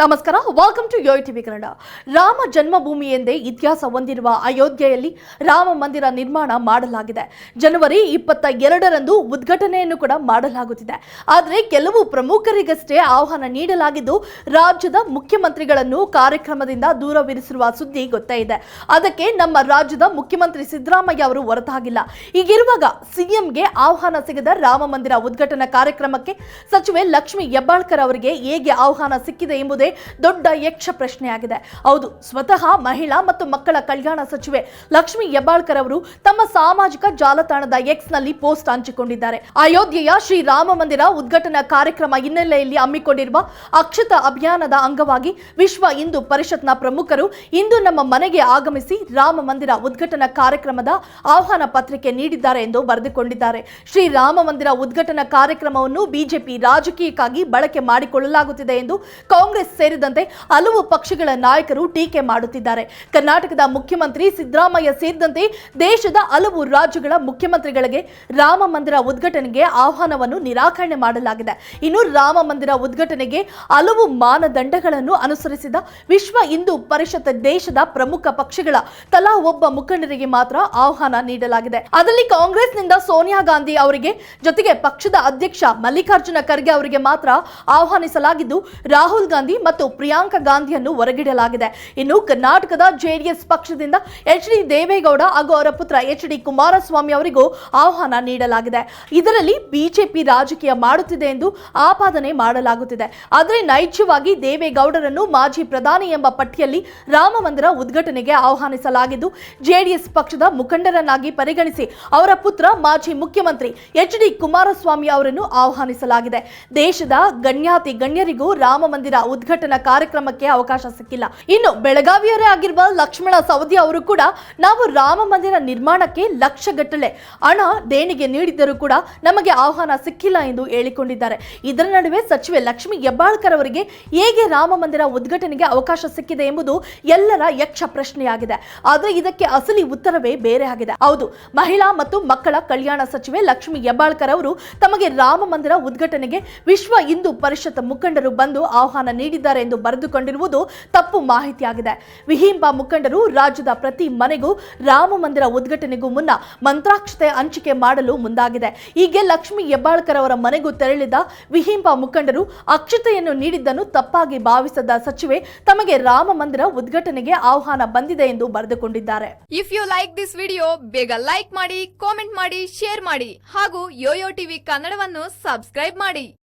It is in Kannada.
ನಮಸ್ಕಾರ welcome to Yo TV Kannada. Rama Janmabhoomi ಎಂದೇ ಇತಿಹಾಸ ಹೊಂದಿರುವ ಅಯೋಧ್ಯೆಯಲ್ಲಿ ರಾಮ ಮಂದಿರ ನಿರ್ಮಾಣ ಮಾಡಲಾಗಿದೆ. ಜನವರಿ ಇಪ್ಪತ್ತ ಎರಡರಂದು ಉದ್ಘಾಟನೆಯನ್ನು ಕೂಡ ಮಾಡಲಾಗುತ್ತಿದೆ. ಆದರೆ ಕೆಲವು ಪ್ರಮುಖರಿಗಷ್ಟೇ ಆಹ್ವಾನ ನೀಡಲಾಗಿದ್ದು, ರಾಜ್ಯದ ಮುಖ್ಯಮಂತ್ರಿಗಳನ್ನು ಕಾರ್ಯಕ್ರಮದಿಂದ ದೂರವಿರಿಸಿರುವ ಸುದ್ದಿ ಗೊತ್ತೇ ಇದೆ. ಅದಕ್ಕೆ ನಮ್ಮ ರಾಜ್ಯದ ಮುಖ್ಯಮಂತ್ರಿ ಸಿದ್ದರಾಮಯ್ಯ ಅವರು ಹೊರತಾಗಿಲ್ಲ. ಹೀಗಿರುವಾಗ ಸಿಎಂಗೆ ಆಹ್ವಾನ ಸಿಗದ ರಾಮ ಮಂದಿರ ಉದ್ಘಾಟನಾ ಕಾರ್ಯಕ್ರಮಕ್ಕೆ ಸಚಿವೆ ಲಕ್ಷ್ಮಿ ಹೆಬ್ಬಾಳ್ಕರ್ ಅವರಿಗೆ ಹೇಗೆ ಆಹ್ವಾನ ಸಿಕ್ಕಿದೆ ಎಂಬುದೇ ದೊಡ್ಡ ಯಕ್ಷ ಪ್ರಶ್ನೆಯಾಗಿದೆ. ಹೌದು, ಸ್ವತಃ ಮಹಿಳಾ ಮತ್ತು ಮಕ್ಕಳ ಕಲ್ಯಾಣ ಸಚಿವೆ ಲಕ್ಷ್ಮಿ ಹೆಬ್ಬಾಳ್ಕರ್ ಅವರು ತಮ್ಮ ಸಾಮಾಜಿಕ ಜಾಲತಾಣದ ಎಕ್ಸ್ನಲ್ಲಿ ಪೋಸ್ಟ್ ಹಂಚಿಕೊಂಡಿದ್ದಾರೆ. ಅಯೋಧ್ಯೆಯ ಶ್ರೀರಾಮ ಮಂದಿರ ಉದ್ಘಾಟನಾ ಕಾರ್ಯಕ್ರಮ ಹಿನ್ನೆಲೆಯಲ್ಲಿ ಹಮ್ಮಿಕೊಂಡಿರುವ ಅಕ್ಷತ ಅಭಿಯಾನದ ಅಂಗವಾಗಿ ವಿಶ್ವ ಹಿಂದೂ ಪರಿಷತ್ನ ಪ್ರಮುಖರು ಇಂದು ನಮ್ಮ ಮನೆಗೆ ಆಗಮಿಸಿ ರಾಮ ಮಂದಿರ ಉದ್ಘಾಟನಾ ಕಾರ್ಯಕ್ರಮದ ಆಹ್ವಾನ ಪತ್ರಿಕೆ ನೀಡಿದ್ದಾರೆ ಎಂದು ಬರೆದುಕೊಂಡಿದ್ದಾರೆ. ಶ್ರೀರಾಮ ಮಂದಿರ ಉದ್ಘಾಟನಾ ಕಾರ್ಯಕ್ರಮವನ್ನು ಬಿಜೆಪಿ ರಾಜಕೀಯಕ್ಕಾಗಿ ಬಳಕೆ ಮಾಡಿಕೊಳ್ಳಲಾಗುತ್ತಿದೆ ಎಂದು ಕಾಂಗ್ರೆಸ್ ಸೇರಿದಂತೆ ಹಲವು ಪಕ್ಷಗಳ ನಾಯಕರು ಟೀಕೆ ಮಾಡುತ್ತಿದ್ದಾರೆ. ಕರ್ನಾಟಕದ ಮುಖ್ಯಮಂತ್ರಿ ಸಿದ್ದರಾಮಯ್ಯ ಸೇರಿದಂತೆ ದೇಶದ ಹಲವು ರಾಜ್ಯಗಳ ಮುಖ್ಯಮಂತ್ರಿಗಳಿಗೆ ರಾಮ ಮಂದಿರ ಉದ್ಘಾಟನೆಗೆ ಆಹ್ವಾನವನ್ನು ನಿರಾಕರಣೆ ಮಾಡಲಾಗಿದೆ. ಇನ್ನು ರಾಮ ಮಂದಿರ ಉದ್ಘಾಟನೆಗೆ ಹಲವು ಮಾನದಂಡಗಳನ್ನು ಅನುಸರಿಸಿದ ವಿಶ್ವ ಹಿಂದೂ ಪರಿಷತ್ ದೇಶದ ಪ್ರಮುಖ ಪಕ್ಷಗಳ ತಲಾ ಒಬ್ಬ ಮುಖಂಡರಿಗೆ ಮಾತ್ರ ಆಹ್ವಾನ ನೀಡಲಾಗಿದೆ. ಅದರಲ್ಲಿ ಕಾಂಗ್ರೆಸ್ನಿಂದ ಸೋನಿಯಾ ಗಾಂಧಿ ಅವರಿಗೆ ಜೊತೆಗೆ ಪಕ್ಷದ ಅಧ್ಯಕ್ಷ ಮಲ್ಲಿಕಾರ್ಜುನ ಖರ್ಗೆ ಅವರಿಗೆ ಮಾತ್ರ ಆಹ್ವಾನಿಸಲಾಗಿದ್ದು, ರಾಹುಲ್ ಗಾಂಧಿ ಮತ್ತು ಪ್ರಿಯಾಂಕಾ ಗಾಂಧಿಯನ್ನು ಹೊರಗಿಡಲಾಗಿದೆ. ಇನ್ನು ಕರ್ನಾಟಕದ ಜೆಡಿಎಸ್ ಪಕ್ಷದಿಂದ ಎಚ್ ಡಿ ದೇವೇಗೌಡ ಹಾಗೂ ಅವರ ಪುತ್ರ ಎಚ್ ಡಿ ಕುಮಾರಸ್ವಾಮಿ ಅವರಿಗೂ ಆಹ್ವಾನ ನೀಡಲಾಗಿದೆ. ಇದರಲ್ಲಿ ಬಿಜೆಪಿ ರಾಜಕೀಯ ಮಾಡುತ್ತಿದೆ ಎಂದು ಆಪಾದನೆ ಮಾಡಲಾಗುತ್ತಿದೆ. ಆದರೆ ನೈಜವಾಗಿ ದೇವೇಗೌಡರನ್ನು ಮಾಜಿ ಪ್ರಧಾನಿ ಎಂಬ ಪಟ್ಟಿಯಲ್ಲಿ ರಾಮ ಮಂದಿರ ಉದ್ಘಾಟನೆಗೆ ಆಹ್ವಾನಿಸಲಾಗಿದ್ದು, ಜೆಡಿಎಸ್ ಪಕ್ಷದ ಮುಖಂಡರನ್ನಾಗಿ ಪರಿಗಣಿಸಿ ಅವರ ಪುತ್ರ ಮಾಜಿ ಮುಖ್ಯಮಂತ್ರಿ ಎಚ್ ಡಿ ಕುಮಾರಸ್ವಾಮಿ ಅವರನ್ನು ಆಹ್ವಾನಿಸಲಾಗಿದೆ. ದೇಶದ ಗಣ್ಯಾತಿ ಗಣ್ಯರಿಗೂ ರಾಮ ಮಂದಿರ ಉದ್ಘಾಟನಾ ಕಾರ್ಯಕ್ರಮಕ್ಕೆ ಅವಕಾಶ ಸಿಕ್ಕಿಲ್ಲ. ಇನ್ನು ಬೆಳಗಾವಿಯವರೇ ಆಗಿರುವ ಲಕ್ಷ್ಮಣ ಸವದಿ ಅವರು ಕೂಡ ನಾವು ರಾಮ ಮಂದಿರ ನಿರ್ಮಾಣಕ್ಕೆ ಲಕ್ಷಗಟ್ಟಲೆ ಹಣ ದೇಣಿಗೆ ನೀಡಿದ್ದರೂ ಕೂಡ ನಮಗೆ ಆಹ್ವಾನ ಸಿಕ್ಕಿಲ್ಲ ಎಂದು ಹೇಳಿಕೊಂಡಿದ್ದಾರೆ. ಇದರ ನಡುವೆ ಸಚಿವೆ ಲಕ್ಷ್ಮಿ ಹೆಬ್ಬಾಳ್ಕರ್ ಅವರಿಗೆ ಹೇಗೆ ರಾಮ ಮಂದಿರ ಉದ್ಘಾಟನೆಗೆ ಅವಕಾಶ ಸಿಕ್ಕಿದೆ ಎಂಬುದು ಎಲ್ಲರ ಯಕ್ಷ ಪ್ರಶ್ನೆಯಾಗಿದೆ. ಆದರೆ ಇದಕ್ಕೆ ಅಸಲಿ ಉತ್ತರವೇ ಬೇರೆ ಆಗಿದೆ. ಹೌದು, ಮಹಿಳಾ ಮತ್ತು ಮಕ್ಕಳ ಕಲ್ಯಾಣ ಸಚಿವೆ ಲಕ್ಷ್ಮಿ ಹೆಬ್ಬಾಳ್ಕರ್ ಅವರು ತಮಗೆ ರಾಮ ಮಂದಿರ ಉದ್ಘಾಟನೆಗೆ ವಿಶ್ವ ಹಿಂದೂ ಪರಿಷತ್ ಮುಖಂಡರು ಬಂದು ಆಹ್ವಾನ ನೀಡಿದ್ದಾರೆ ಎಂದು ಬರೆದುಕೊಂಡಿರುವುದು ತಪ್ಪು ಮಾಹಿತಿಯಾಗಿದೆ. ವಿಹಿಂಪ ಮುಖಂಡರು ರಾಜ್ಯದ ಪ್ರತಿ ಮನೆಗೂ ರಾಮ ಮಂದಿರ ಉದ್ಘಾಟನೆಗೂ ಮುನ್ನ ಮಂತ್ರಾಕ್ಷತೆ ಹಂಚಿಕೆ ಮಾಡಲು ಮುಂದಾಗಿದೆ. ಹೀಗೆ ಲಕ್ಷ್ಮಿ ಹೆಬ್ಬಾಳ್ಕರ್ ಅವರ ಮನೆಗೂ ತೆರಳಿದ ವಿಹಿಂಪ ಮುಖಂಡರು ಅಕ್ಷತೆಯನ್ನು ನೀಡಿದ್ದನ್ನು ತಪ್ಪಾಗಿ ಭಾವಿಸದ ಸಚಿವೆ ತಮಗೆ ರಾಮ ಮಂದಿರ ಉದ್ಘಾಟನೆಗೆ ಆಹ್ವಾನ ಬಂದಿದೆ ಎಂದು ಬರೆದುಕೊಂಡಿದ್ದಾರೆ. If you like this video ಬೇಗ ಲೈಕ್ ಮಾಡಿ ಕಾಮೆಂಟ್ ಮಾಡಿ ಶೇರ್ ಮಾಡಿ ಹಾಗೂ ಯೋಯೋ ಟಿವಿ ಕನ್ನಡವನ್ನು ಸಬ್ಸ್ಕ್ರೈಬ್ ಮಾಡಿ.